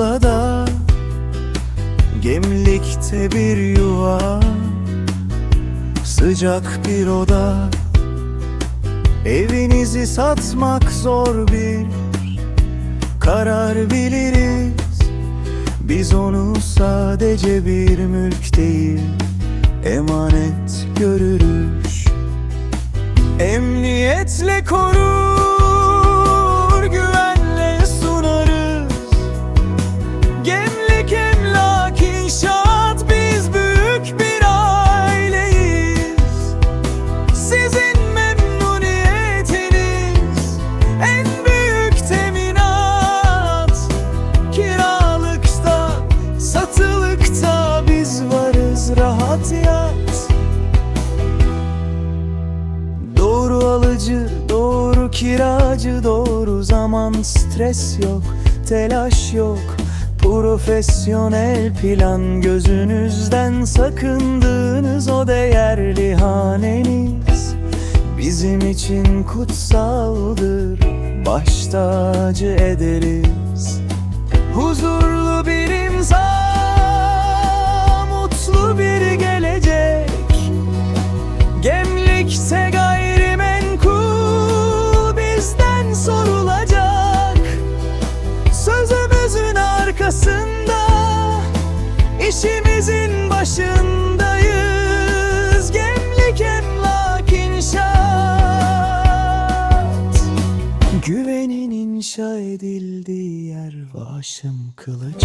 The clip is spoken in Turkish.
Muğla'da Gemlikte bir yuva Sıcak bir oda. Evinizi satmak zor bir karar biliriz. Biz onu sadece bir mülk değil Emanet görürüz. Emniyetle korur, rahat yat Doğru alıcı, doğru kiracı, doğru zaman stres yok, telaş yok. Profesyonel plan gözünüzden sakındığınız o değerli haneniz Bizim için kutsaldır, baş tacı ederiz Huzurlu Güvenin inşa edildiği yer Vaşım Kılıç